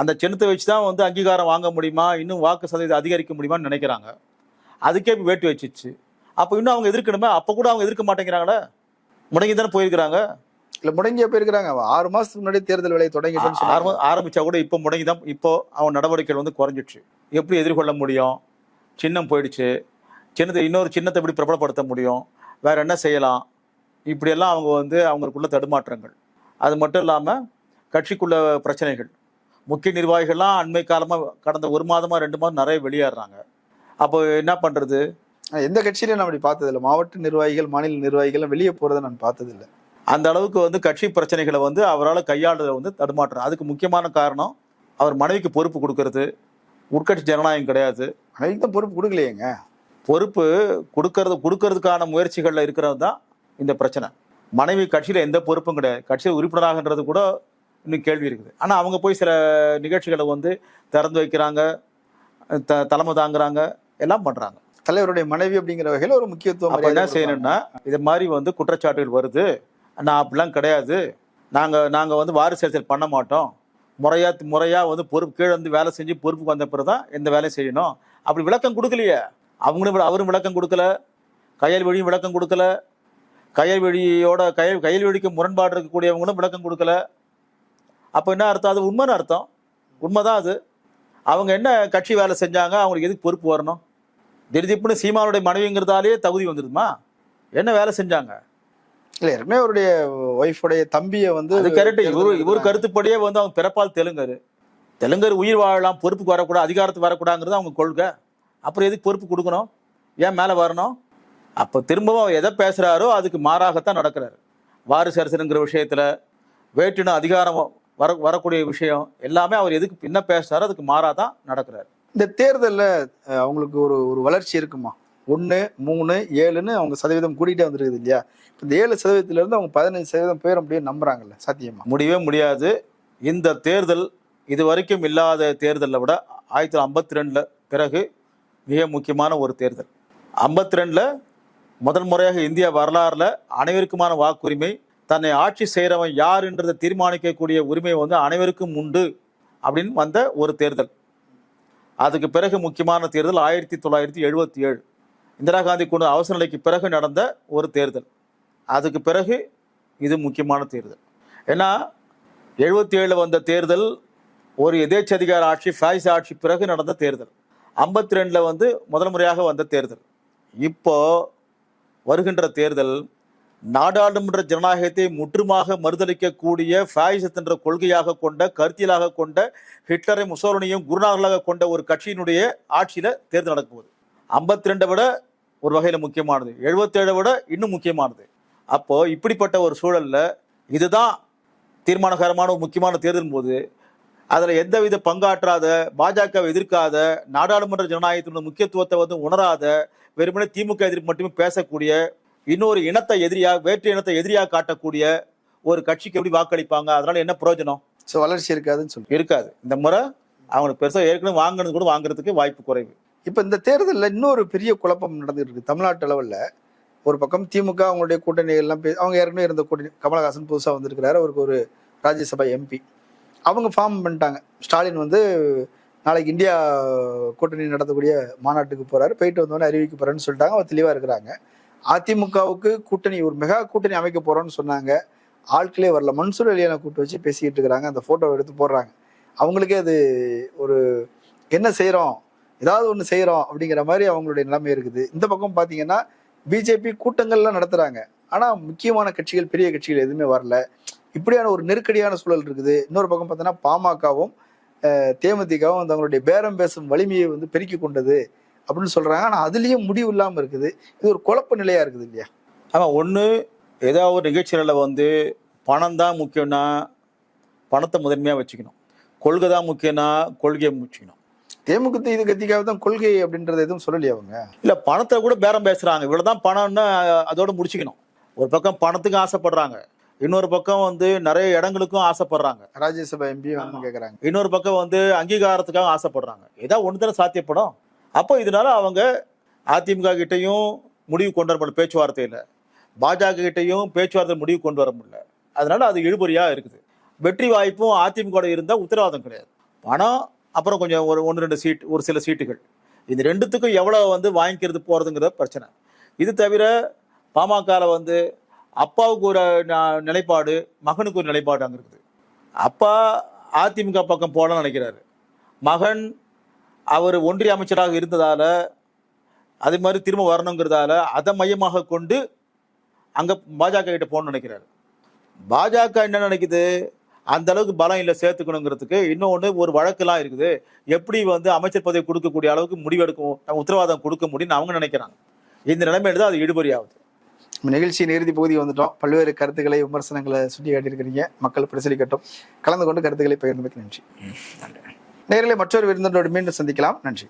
அந்த சின்னத்தை வச்சு தான் வந்து அங்கீகாரம் வாங்க முடியுமா? இன்னும் வாக்கு சதவீதம் அதிகரிக்க முடியுமான்னு நினைக்கிறாங்க. அதுக்கே இப்ப வேட்டு வச்சிச்சு. அப்போ இன்னும் அவங்க எதிர்க்கணுமே? அப்போ கூட அவங்க எதிர்க்க மாட்டேங்கிறாங்களே? முடங்கி தானே போயிருக்கிறாங்க. இல்ல முடங்கிய போயிருக்கிறாங்க. ஆறு மாசத்துக்கு முன்னாடி தேர்தல் வேலையை சொன்னாங்க. ஆரம்ப ஆரம்பிச்சா கூட இப்போ முடங்கி தான் இப்போ அவன் நடவடிக்கைகள் வந்து குறைஞ்சிடுச்சு. எப்படி எதிர்கொள்ள முடியும்? சின்னம் போயிடுச்சு. சின்னத்தை இன்னொரு சின்னத்தை எப்படி பிரபலப்படுத்த முடியும்? வேற என்ன செய்யலாம்? இப்படியெல்லாம் அவங்க வந்து அவங்களுக்குள்ள தடுமாற்றங்கள். அது மட்டும் இல்லாமல் கட்சிக்குள்ள பிரச்சனைகள். முக்கிய நிர்வாகிகள்லாம் அண்மை காலமாக கடந்த ஒரு மாதமா ரெண்டு மாதம் நிறைய வெளியேறாங்க அப்போ என்ன பண்ணுறது எந்த கட்சியிலும் நான் அப்படி பார்த்தது இல்ல மாவட்ட நிர்வாகிகள் மாநில நிர்வாகிகள் வெளியே போறதை நான் பார்த்தது இல்ல அந்த அளவுக்கு வந்து கட்சி பிரச்சனைகளை வந்து அவரால் கையாளுறத வந்து தடுமாற்றம் அதுக்கு முக்கியமான காரணம் அவர் மனைவிக்கு பொறுப்பு கொடுக்கறது. உட்கட்சி ஜனநாயகம் கிடையாது. மனைவிக்கு தான் பொறுப்பு கொடுக்கலையேங்க. பொறுப்பு கொடுக்கறது கொடுக்கறதுக்கான முயற்சிகளில் இருக்கிறது தான் இந்த பிரச்சனை. மனைவி கட்சியில் எந்த பொறுப்பும் கிடையாது. கட்சியில் உறுப்பினராகன்றது கூட இன்னும் கேள்வி இருக்குது. ஆனால் அவங்க போய் சில நிகழ்ச்சிகளை வந்து திறந்து வைக்கிறாங்க த தலைமை தாங்குறாங்க எல்லாம் பண்ணுறாங்க தலைவருடைய மனைவி அப்படிங்கிற வகையில ஒரு முக்கியத்துவம் அப்போ என்ன செய்யணும்னா இது மாதிரி வந்து குற்றச்சாட்டுகள் வருது. நான் அப்படிலாம் கிடையாது. நாங்கள் நாங்கள் வந்து வாரிசு அரசியல் பண்ண மாட்டோம். முறையா முறையாக வந்து பொறுப்பு கீழே வந்து வேலை செஞ்சு பொறுப்புக்கு வந்த பிறகு தான் எந்த வேலையும் செய்யணும். அப்படி விளக்கம் கொடுக்கலையே. அவங்களும் அவரும் விளக்கம் கொடுக்கல. கையல் வழியும் விளக்கம் கொடுக்கல. கையல் வழியோட கையல் கையல் வழிக்கு முரண்பாடு இருக்கக்கூடியவங்களும் விளக்கம் கொடுக்கல. அப்போ என்ன அர்த்தம்? அது உண்மைன்னு அர்த்தம். உண்மைதான் அது. அவங்க என்ன கட்சி வேலை செஞ்சாங்க? அவங்களுக்கு எதுக்கு பொறுப்பு வரணும்? திடீர்னு சீமானுடைய மனைவிங்கிறதாலே தகுதி வந்துருமா என்ன வேலை செஞ்சாங்க? இல்ல ஏற்கனவே அவருடைய ஒய்ஃபுடைய தம்பியை வந்து அது கரெக்ட் இவரு இவர். கருத்துப்படியே வந்து அவங்க பிறப்பால் தெலுங்கரு. தெலுங்கர் உயிர் வாழலாம் பொறுப்புக்கு வரக்கூடாது அதிகாரத்துக்கு வரக்கூடாதுங்கிறது அவங்க கொள்கை. அப்புறம் எதுக்கு பொறுப்பு கொடுக்கணும்? ஏன் மேலே வரணும்? அப்போ திரும்பவும் அவர் எதை பேசுறாரோ அதுக்கு மாறாகத்தான் நடக்கிறாரு. வாரிசு அரசனுங்கிற விஷயத்துல வேற்றின அதிகாரம் வர வரக்கூடிய விஷயம் எல்லாமே அவர் எதுக்கு என்ன பேசுறாரோ அதுக்கு மாறாக தான் நடக்கிறாரு. இந்த தேர்தல்ல அவங்களுக்கு ஒரு ஒரு வளர்ச்சி இருக்குமா? ஒண்ணு மூணு ஏழுன்னு அவங்க சதவீதம் கூட்டிகிட்டே வந்துருக்குது இல்லையா? இப்ப இந்த ஏழு சதவீதத்துல இருந்து அவங்க பதினஞ்சு சதவீதம் பேர் அப்படியே நம்புறாங்கல்ல சாத்தியமா? முடியவே முடியாது. இந்த தேர்தல் இது வரைக்கும் இல்லாத தேர்தலை விட ஆயிரத்தி தொள்ளாயிரத்தி ஐம்பத்தி ரெண்டில் பிறகு மிக முக்கியமான ஒரு தேர்தல். ஐம்பத்தி ரெண்டில் முதல் முறையாக இந்திய வரலாறுல அனைவருக்குமான வாக்குரிமை தன்னை ஆட்சி செய்கிறவன் யாருன்றதை தீர்மானிக்கக்கூடிய உரிமை வந்து அனைவருக்கும் உண்டு அப்படின்னு வந்த ஒரு தேர்தல். அதுக்கு பிறகு முக்கியமான தேர்தல் ஆயிரத்தி தொள்ளாயிரத்தி எழுபத்தி ஏழு இந்திரா காந்தி கொண்டு அவசர நிலைக்கு பிறகு நடந்த ஒரு தேர்தல். அதுக்கு பிறகு இது முக்கியமான தேர்தல். ஏன்னா எழுபத்தி ஏழில் வந்த தேர்தல் ஒரு எதேச்சதிகார ஆட்சி ஃபாய்ஸ் ஆட்சி பிறகு நடந்த தேர்தல். ஐம்பத்தி ரெண்டில் வந்து முதல் முறையாக வந்த தேர்தல். இப்போ வருகின்ற தேர்தல் நாடாளுமன்ற ஜனநாயகத்தை முற்றுமாக மறுதளிக்கக்கூடிய ஃபாயிசத் என்ற கொள்கையாக கொண்ட கருத்தியலாக கொண்ட ஹிட்லரை முசோலனியும் குருநாகலாக கொண்ட ஒரு கட்சியினுடைய ஆட்சியில் தேர்தல் நடக்கும்போது. ஐம்பத்தி ரெண்டை விட ஒரு வகையில் முக்கியமானது. எழுபத்தேழை விட இன்னும் முக்கியமானது. அப்போது இப்படிப்பட்ட ஒரு சூழலில் இதுதான் தீர்மானகரமான ஒரு முக்கியமான தேர்தல் போது அதில் எந்தவித பங்காற்றாத பாஜகவை எதிர்க்காத நாடாளுமன்ற ஜனநாயகத்தினுடைய முக்கியத்துவத்தை வந்து உணராத வெறுமனே திமுக எதிர்ப்பு மட்டுமே பேசக்கூடிய இன்னொரு இனத்தை எதிரியா வேற்று இனத்தை எதிரியா காட்டக்கூடிய ஒரு கட்சிக்கு எப்படி வாக்களிப்பாங்க? அதனால என்ன பிரயோஜனம்? ஸோ வளர்ச்சி இருக்காதுன்னு சொல்லி இருக்காது. இந்த முறை அவங்களுக்கு பெருசா ஏற்கனவே வாங்கினது கூட வாங்குறதுக்கு வாய்ப்பு குறைவு. இப்போ இந்த தேர்தலில் இன்னொரு பெரிய குழப்பம் நடந்துட்டு இருக்கு. தமிழ்நாட்டு அளவில் ஒரு பக்கம் திமுக அவங்களுடைய கூட்டணி எல்லாம் பே- அவங்க ஏற்கனவே இருந்த கூட்டணி கமலஹாசன் புதுசாக வந்திருக்கிறாரு. அவருக்கு ஒரு ராஜ்யசபா எம்பி. அவங்க ஃபார்ம் பண்ணிட்டாங்க. ஸ்டாலின் வந்து நாளைக்கு இந்தியா கூட்டணி நடத்தக்கூடிய மாநாட்டுக்கு போறாரு. போயிட்டு வந்தோடனே அறிவிக்க போறேன்னு சொல்லிட்டாங்க. அவர் தெளிவாக இருக்கிறாங்க. அதிமுகவுக்கு கூட்டணி ஒரு மெகா கூட்டணி அமைக்க போறோம்னு சொன்னாங்க. ஆட்களே வரல. மன்சூர் அலியான கூட்டு வச்சு பேசிக்கிட்டு இருக்கிறாங்க. அந்த போட்டோவை எடுத்து போடுறாங்க. அவங்களுக்கே அது ஒரு என்ன செய்கிறோம் ஏதாவது ஒன்று செய்கிறோம் அப்படிங்கிற மாதிரி அவங்களுடைய நிலைமை இருக்குது. இந்த பக்கம் பார்த்தீங்கன்னா பிஜேபி கூட்டங்கள்லாம் நடத்துறாங்க. ஆனால் முக்கியமான கட்சிகள் பெரிய கட்சிகள் எதுவுமே வரல. இப்படியான ஒரு நெருக்கடியான சூழல் இருக்குது. இன்னொரு பக்கம் பார்த்தோன்னா பாமகவும் தேமுதிகவும் தங்களுடைய பேரம் பேசும் வலிமையை வந்து பெருக்கி கொண்டது. அப்படின்னு சொல்றாங்க. ஆனா அதுலயும் முடிவு இல்லாம இருக்குது. இது ஒரு குழப்ப நிலையா இருக்குது இல்லையா? ஆமா ஒண்ணு ஏதாவது ஒரு நிகழ்ச்சிகளில் வந்து பணம் தான் முக்கியம்னா பணத்தை முதன்மையா வச்சுக்கணும். கொள்கை தான் முக்கியம்னா கொள்கையை வச்சுக்கணும் தேமுக இது கத்திக்காக தான் கொள்கை அப்படின்றத எதுவும் சொல்லலையா அவங்க? இல்ல பணத்தை கூட பேரம் பேசுறாங்க. இவ்வளவுதான் பணம்னு அஹ், அதோட முடிச்சுக்கணும். ஒரு பக்கம் பணத்துக்கு ஆசைப்படுறாங்க. இன்னொரு பக்கம் வந்து நிறைய இடங்களுக்கும் ஆசைப்படுறாங்க. ராஜ்யசபா எம்பி வந்து கேக்குறாங்க இன்னொரு பக்கம் வந்து அங்கீகாரத்துக்காக ஆசைப்படுறாங்க. ஏதாவது ஒன்று தானே சாத்தியப்படும்? அப்போ இதனால அவங்க அதிமுக கிட்டையும் முடிவு கொண்டு வர முடியல பேச்சுவார்த்தையில். பாஜக கிட்டையும் பேச்சுவார்த்தை முடிவு கொண்டு வர முடியல. அதனால அது இழுபறியாக இருக்குது. வெற்றி வாய்ப்பும் அதிமுக இருந்தால் உத்தரவாதம் கிடையாது. பணம் அப்புறம் கொஞ்சம் ஒரு ஒன்று ரெண்டு சீட் ஒரு சில சீட்டுகள். இது ரெண்டுத்துக்கும் எவ்வளோ வந்து வாங்கிக்கிறது போகிறதுங்கிற பிரச்சனை. இது தவிர பாமகவில் வந்து அப்பாவுக்கு ஒரு ந- நிலைப்பாடு மகனுக்கு ஒரு நிலைப்பாடு அங்கே இருக்குது. அப்பா அதிமுக பக்கம் போகலாம்னு நினைக்கிறாரு. மகன் அவர் ஒன்றிய அமைச்சராக இருந்ததால அதே மாதிரி திரும்ப வரணுங்கிறதால அதை மையமாக கொண்டு அங்க பாஜக கிட்ட போகணும்னு நினைக்கிறாரு. பாஜக என்ன நினைக்குது? அந்த அளவுக்கு பலம் இல்லை சேர்த்துக்கணுங்கிறதுக்கு இன்னொன்று ஒரு வழக்கெல்லாம் இருக்குது. எப்படி வந்து அமைச்சர் பதவி கொடுக்கக்கூடிய அளவுக்கு முடிவெடுக்கும் உத்தரவாதம் கொடுக்க முடியும்னு அவங்க நினைக்கிறாங்க. இந்த நிலைமையில தான் அது நம்ம நிகழ்ச்சியின் இறுதி பகுதி வந்துட்டோம். பல்வேறு கருத்துக்களை விமர்சனங்களை சுட்டி காட்டியிருக்கிறீங்க மக்கள் பிரசரிக்கட்டும் கலந்து கொண்டு கருத்துக்களை பகிர்ந்தமைக்கு நன்றி. நேரில் மற்றொரு விருந்தினரோடு மீண்டும் சந்திக்கலாம். நன்றி.